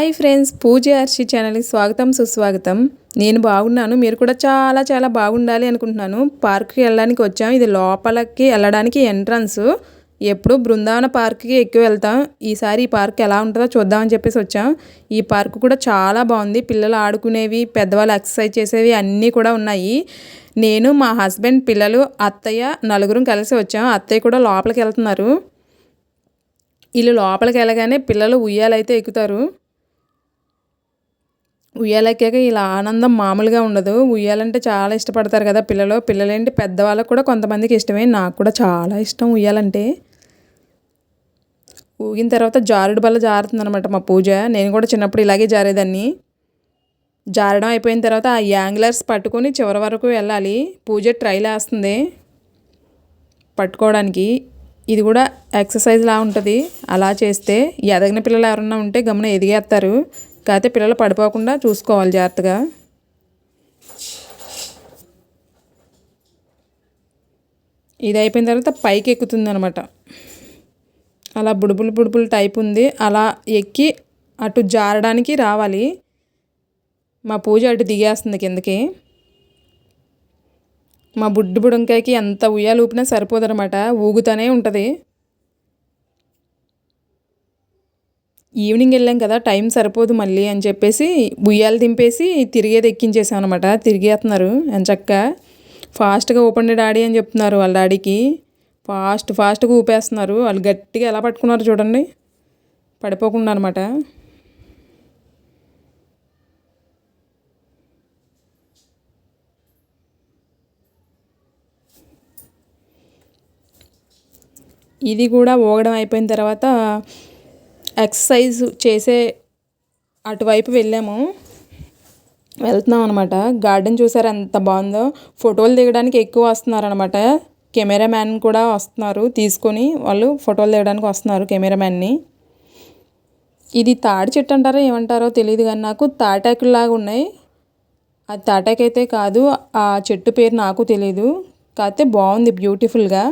Hi friends పూజ అర్షి ఛానల్కి స్వాగతం సుస్వాగతం. నేను బాగున్నాను మీరు కూడా చాలా చాలా బాగుండాలి అనుకుంటున్నాను. పార్క్కి వెళ్ళడానికి వచ్చాం ఇది లోపలికి వెళ్ళడానికి ఎంట్రన్స్. ఎప్పుడు బృందావన పార్క్కి ఎక్కువ వెళ్తాం. ఈసారి ఈ పార్క్ ఎలా ఉంటుందో చూద్దామని చెప్పేసి వచ్చాం. ఈ పార్క్ కూడా చాలా బాగుంది పిల్లలు ఆడుకునేవి పెద్దవాళ్ళు ఎక్సర్సైజ్ చేసేవి అన్నీ కూడా ఉన్నాయి. నేను మా హస్బెండ్ పిల్లలు అత్తయ్య నలుగురం కలిసి వచ్చాం. అత్తయ్య కూడా లోపలికి వెళ్తున్నారు. వీళ్ళు లోపలికి వెళ్ళగానే పిల్లలు ఉయ్యాలైతే ఎక్కుతారు. ఉయ్యాలెక్కాక ఇలా ఆనందం మామూలుగా ఉండదు. ఉయ్యాలంటే చాలా ఇష్టపడతారు కదా పిల్లలు. పిల్లలేంటి పెద్దవాళ్ళకు కూడా కొంతమందికి ఇష్టమే. నాకు కూడా చాలా ఇష్టం ఉయ్యాలంటే. ఊగిన తర్వాత జారుడు బల్ల జారుతుంది అనమాట మా పూజ. నేను కూడా చిన్నప్పుడు ఇలాగే జారేదాన్ని. జారడం అయిపోయిన తర్వాత ఆ యాంగ్లర్స్ పట్టుకొని చివరి వరకు వెళ్ళాలి. పూజ ట్రైల్ వేస్తుంది పట్టుకోవడానికి. ఇది కూడా ఎక్సర్సైజ్ లా ఉంటుంది. అలా చేస్తే ఎదగిన పిల్లలు ఎవరన్నా ఉంటే గమన ఎదిగేస్తారు. కాకపోతే పిల్లలు పడిపోకుండా చూసుకోవాలి జాగ్రత్తగా. ఇది అయిపోయిన తర్వాత పైకి ఎక్కుతుంది అనమాట అలా బుడుబులు బుడుపులు టైప్ ఉంది. అలా ఎక్కి అటు జారడానికి రావాలి. మా పూజ అటు దిగేస్తుంది కిందకి. మా బుడ్డి బుడంకాయకి ఎంత ఉయ్యాలు ఊపినా సరిపోదనమాట. ఊగుతూనే ఉంటుంది. ఈవినింగ్ వెళ్ళాం కదా టైం సరిపోదు మళ్ళీ అని చెప్పేసి ఉయ్యాలు దింపేసి తిరిగేది ఎక్కించేసాం అనమాట తిరిగేస్తున్నారు చక్క ఫాస్ట్గా ఊపండి డాడీ అని చెప్తున్నారు వాళ్ళ డాడీకి. ఫాస్ట్ ఫాస్ట్గా ఊపేస్తున్నారు. వాళ్ళు గట్టిగా ఎలా పట్టుకున్నారు చూడండి. పడిపోకుండా అనమాట ఇది కూడా ఊగడం అయిపోయిన తర్వాత ఎక్సర్సైజ్ చేసే అటువైపు వెళ్ళాము. వెళ్తున్నాం అనమాట గార్డెన్ చూసారు ఎంత బాగుందో. ఫోటోలు దిగడానికి ఎక్కువ వస్తున్నారనమాట కెమెరామ్యాన్ కూడా వస్తున్నారు. తీసుకొని వాళ్ళు ఫోటోలు దిగడానికి వస్తున్నారు కెమెరామ్యాన్ని. ఇది తాడి చెట్టు అంటారో ఏమంటారో తెలియదు కానీ నాకు తాటాకులాగా ఉన్నాయి. అది తాటాకైతే కాదు ఆ చెట్టు పేరు నాకు తెలియదు కాకపోతే బాగుంది బ్యూటిఫుల్గా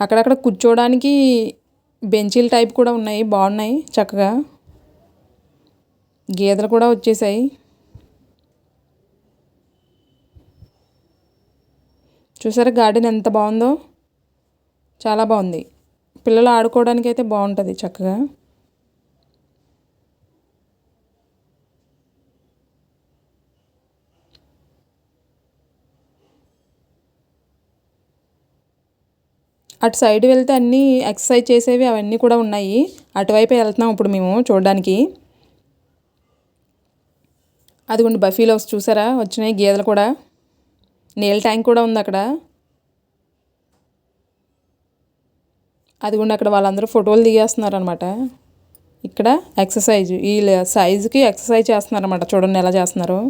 అక్కడక్కడ కూర్చోవడానికి బెంచీల టైప్ కూడా ఉన్నాయి బాగున్నాయి చక్కగా. గీతలు కూడా వచ్చేసాయి. చూసారా గార్డెన్ ఎంత బాగుందో? చాలా బాగుంది. పిల్లలు ఆడుకోవడానికి అయితే బాగుంటుంది చక్కగా. అటు సైడ్ వెళ్తే అన్నీ ఎక్సర్సైజ్ చేసేవి అవన్నీ కూడా ఉన్నాయి. అటువైపు వెళ్తున్నాం ఇప్పుడు మేము చూడడానికి. అదిగోండి బఫీలో చూసారా? వచ్చినాయి గేదెలు కూడా. నీళ్ళ ట్యాంక్ కూడా ఉంది అక్కడ. అదిగోండి అక్కడ వాళ్ళందరూ ఫోటోలు దిగేస్తున్నారు అనమాట ఇక్కడ ఎక్సర్సైజ్. ఈ సైజుకి ఎక్సర్సైజ్ చేస్తున్నారు అనమాట చూడండి ఎలా చేస్తున్నారు.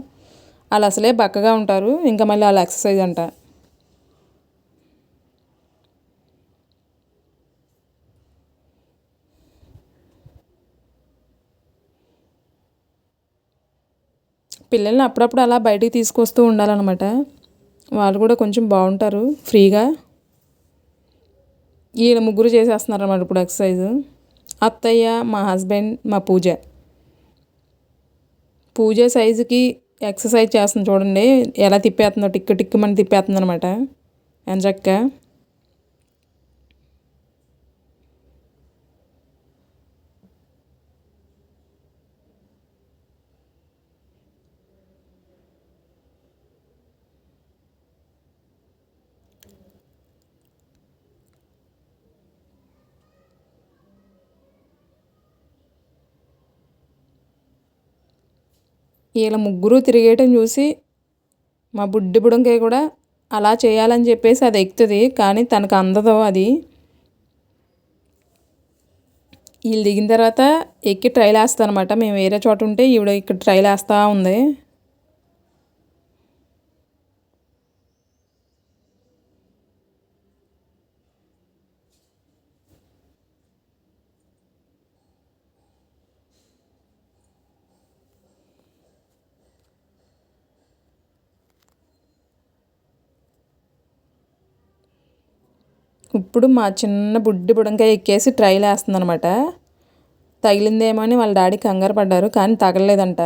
వాళ్ళు అసలే బక్కగా ఉంటారు. ఇంకా మళ్ళీ వాళ్ళు ఎక్సర్సైజ్ అంట. పిల్లల్ని అప్పుడప్పుడు అలా బయటికి తీసుకొస్తూ ఉండాలన్నమాట. వాళ్ళు కూడా కొంచెం బాగుంటారు ఫ్రీగా. వీళ్ళ ముగ్గురు చేసేస్తున్నారు అన్నమాట ఇప్పుడు ఎక్సర్సైజ్. అత్తయ్య మా హస్బెండ్ మా పూజ. పూజ సైజుకి ఎక్సర్సైజ్ చేస్తుంది చూడండి ఎలా తిప్పేస్తుందో టిక్కు టిక్కుమని తిప్పేస్తుంది అనమాట ఎంచక్క. వీళ్ళ ముగ్గురు తిరిగేయటం చూసి మా బుడ్డి బుడంకాయ కూడా అలా చేయాలని చెప్పేసి అది ఎక్కుతుంది కానీ తనకు అందదు అది. వీళ్ళు దిగిన తర్వాత ఎక్కి ట్రైల్ వేస్తా అనమాట మేము వేరే చోట ఉంటే ఈవిడ ఇక్కడ ట్రైల్ వేస్తూ ఉంది. ఇప్పుడు మా చిన్న బుడ్డి బుడంకాయ ఎక్కేసి ట్రైల్ వేస్తుందనమాట తగిలిందేమో అని వాళ్ళ డాడీ కంగారు పడ్డారు కానీ తగలలేదంట.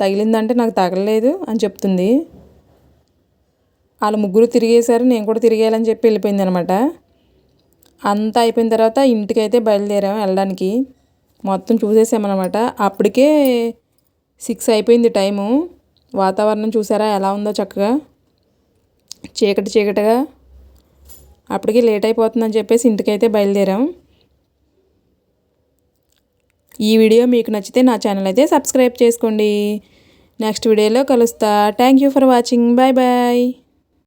తగిలిందంటే నాకు తగలలేదు అని చెప్తుంది. వాళ్ళ ముగ్గురు తిరిగేశారు నేను కూడా తిరిగేయాలని చెప్పి వెళ్ళిపోయింది అనమాట అంతా అయిపోయిన తర్వాత ఇంటికైతే బయలుదేరాము వెళ్ళడానికి. మొత్తం చూసేసామన్నమాట. అప్పటికే సిక్స్ అయిపోయింది టైము. వాతావరణం చూసారా ఎలా ఉందో చక్కగా. చీకటి చీకటిగా. అప్పటికి లేట్ అయిపోతుందని చెప్పేసి ఇంటికైతే బయలుదేరాం. ఈ వీడియో మీకు నచ్చితే నా ఛానల్ అయితే సబ్స్క్రైబ్ చేసుకోండి. నెక్స్ట్ వీడియోలో కలుస్తా. Thank you for watching bye bye